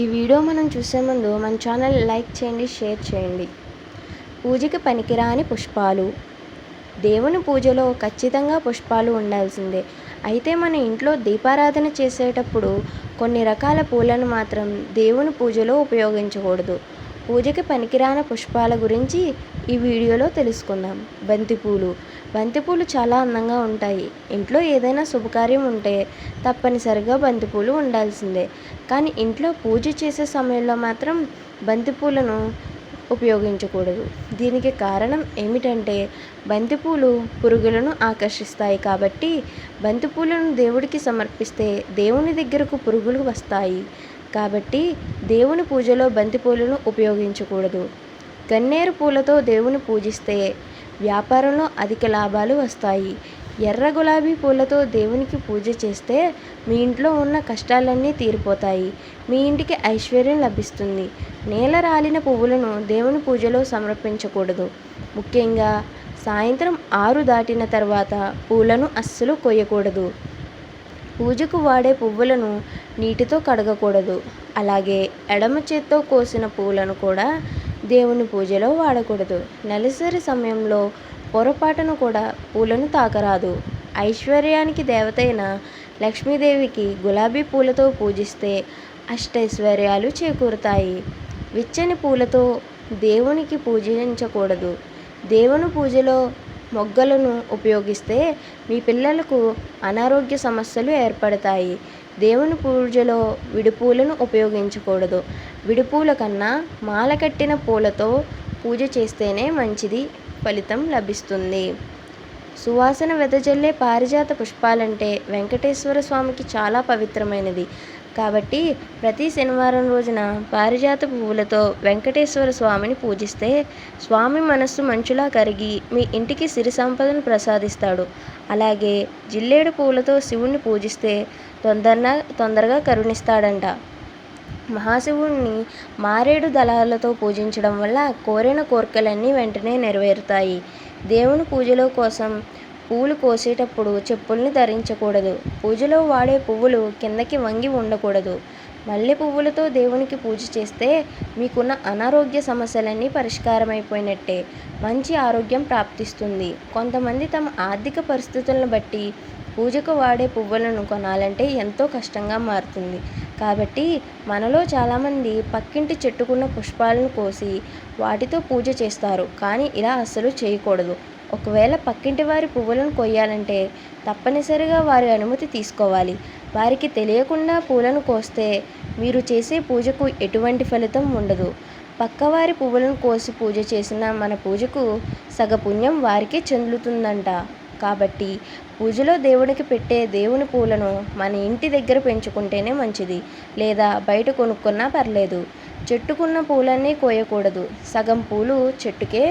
ఈ వీడియో మనం చూసే ముందు మన ఛానల్ లైక్ చేయండి షేర్ చేయండి. పూజకి పనికిరాని పుష్పాలు. దేవుని పూజలో ఖచ్చితంగా పుష్పాలు ఉండాల్సిందే. అయితే మన ఇంట్లో దీపారాధన చేసేటప్పుడు కొన్ని రకాల పూలను మాత్రం దేవుని పూజలో ఉపయోగించకూడదు. పూజకి పనికిరాని పుష్పాల గురించి ఈ వీడియోలో తెలుసుకుందాం. బంతిపూలు. బంతిపూలు చాలా అందంగా ఉంటాయి. ఇంట్లో ఏదైనా శుభకార్యం ఉంటే తప్పనిసరిగా బంతిపూలు ఉండాల్సిందే. కానీ ఇంట్లో పూజ చేసే సమయంలో మాత్రం బంతిపూలను ఉపయోగించకూడదు. దీనికి కారణం ఏమిటంటే బంతిపూలు పురుగులను ఆకర్షిస్తాయి కాబట్టి బంతిపూలను దేవుడికి సమర్పిస్తే దేవుని దగ్గరకు పురుగులు వస్తాయి. కాబట్టి దేవుని పూజలో బంతిపూలను ఉపయోగించకూడదు. గన్నేరు పూలతో దేవుని పూజిస్తే వ్యాపారంలో అధిక లాభాలు వస్తాయి. ఎర్ర గులాబీ పూలతో దేవునికి పూజ చేస్తే మీ ఇంట్లో ఉన్న కష్టాలన్నీ తీరిపోతాయి. మీ ఇంటికి ఐశ్వర్యం లభిస్తుంది. నేల రాలిన పువ్వులను దేవుని పూజలో సమర్పించకూడదు. ముఖ్యంగా సాయంత్రం ఆరు దాటిన తర్వాత పూలను అస్సలు కొయ్యకూడదు. పూజకు వాడే పువ్వులను నీటితో కడగకూడదు. అలాగే ఎడమ చేత్తో కోసిన పూలను కూడా దేవుని పూజలో వాడకూడదు. నెలసరి సమయంలో పొరపాటును కూడా పూలను తాకరాదు. ఐశ్వర్యానికి దేవతైన లక్ష్మీదేవికి గులాబీ పూలతో పూజిస్తే అష్టైశ్వర్యాలు చేకూరుతాయి. విచ్చని పూలతో దేవునికి పూజించకూడదు. దేవుని పూజలో మొగ్గలను ఉపయోగిస్తే మీ పిల్లలకు అనారోగ్య సమస్యలు ఏర్పడతాయి. దేవుని పూజలో విడిపూలను ఉపయోగించకూడదు. విడిపూల కన్నా మాల కట్టిన పూలతో పూజ చేస్తేనే మంచిది ఫలితం లభిస్తుంది. సువాసన వెదజల్లే పారిజాత పుష్పాలంటే వెంకటేశ్వర స్వామికి చాలా పవిత్రమైనది. కాబట్టి ప్రతి శనివారం రోజున పారిజాత పువ్వులతో వెంకటేశ్వర స్వామిని పూజిస్తే స్వామి మనస్సు మంచులా కరిగి మీ ఇంటికి సిరి సంపదను ప్రసాదిస్తాడు. అలాగే జిల్లేడు పువ్వులతో శివుణ్ణి పూజిస్తే తొందరగా తొందరగా కరుణిస్తాడంట. మహాశివుణ్ణి మారేడు దళాలతో పూజించడం వల్ల కోరిన కోరికలన్నీ వెంటనే నెరవేరుతాయి. దేవుని పూజలో కోసం పూలు కోసేటప్పుడు చెప్పుల్ని ధరించకూడదు. పూజలో వాడే పువ్వులు కిందకి వంగి ఉండకూడదు. మల్లె పువ్వులతో దేవునికి పూజ చేస్తే మీకున్న అనారోగ్య సమస్యలన్నీ పరిష్కారమైపోయినట్టే. మంచి ఆరోగ్యం ప్రాప్తిస్తుంది. కొంతమంది తమ ఆర్థిక పరిస్థితులను బట్టి పూజకు వాడే పువ్వులను కొనాలంటే ఎంతో కష్టంగా మారుతుంది. కాబట్టి మనలో చాలామంది పక్కింటి చెట్టుకున్న పుష్పాలను కోసి వాటితో పూజ చేస్తారు. కానీ ఇలా అస్సలు చేయకూడదు. ఒకవేళ పక్కింటి వారి పువ్వులను కొయ్యాలంటే తప్పనిసరిగా వారి అనుమతి తీసుకోవాలి. వారికి తెలియకుండా పూలను కోస్తే మీరు చేసే పూజకు ఎటువంటి ఫలితం ఉండదు. పక్కవారి పువ్వులను కోసి పూజ చేసిన మన పూజకు సగపుణ్యం వారికే చెందుతుందంట. కాబట్టి పూజలో దేవునికి పెట్టే దేవుని పూలను మన ఇంటి దగ్గర పెంచుకుంటేనే మంచిది. లేదా బయట కొనుక్కున్నా పర్లేదు. చెట్టుకున్న పూలన్నీ కోయకూడదు. సగం పూలు చెట్టుకే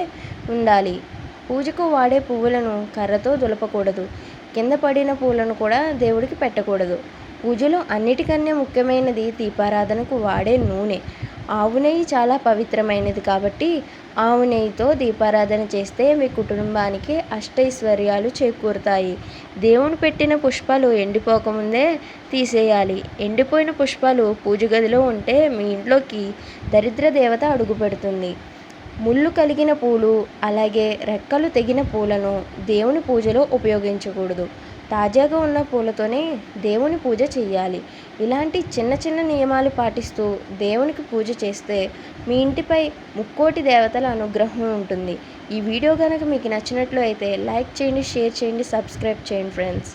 ఉండాలి. పూజకు వాడే పువ్వులను కర్రతో దులపకూడదు. కింద పడిన పూలను కూడా దేవుడికి పెట్టకూడదు. పూజలో అన్నిటికన్నా ముఖ్యమైనది దీపారాధనకు వాడే నూనె. ఆవు నెయ్యి చాలా పవిత్రమైనది కాబట్టి ఆవు నెయ్యితో దీపారాధన చేస్తే మీ కుటుంబానికి అష్టైశ్వర్యాలు చేకూరుతాయి. దేవుని పెట్టిన పుష్పాలు ఎండిపోకముందే తీసేయాలి. ఎండిపోయిన పుష్పాలు పూజ గదిలో ఉంటే మీ ఇంట్లోకి దరిద్ర దేవత అడుగు పెడుతుంది ముళ్ళు కలిగిన పూలు అలాగే రెక్కలు తెగిన పూలను దేవుని పూజలో ఉపయోగించకూడదు. తాజాగా ఉన్న పూలతోనే దేవుని పూజ చేయాలి ఇలాంటి చిన్న చిన్న నియమాలు పాటిస్తూ దేవునికి పూజ చేస్తే మీ ఇంటిపై ముక్కోటి దేవతల అనుగ్రహం ఉంటుంది. ఈ వీడియో కనుక మీకు నచ్చినట్లు అయితే లైక్ చేయండి షేర్ చేయండి సబ్స్క్రైబ్ చేయండి ఫ్రెండ్స్.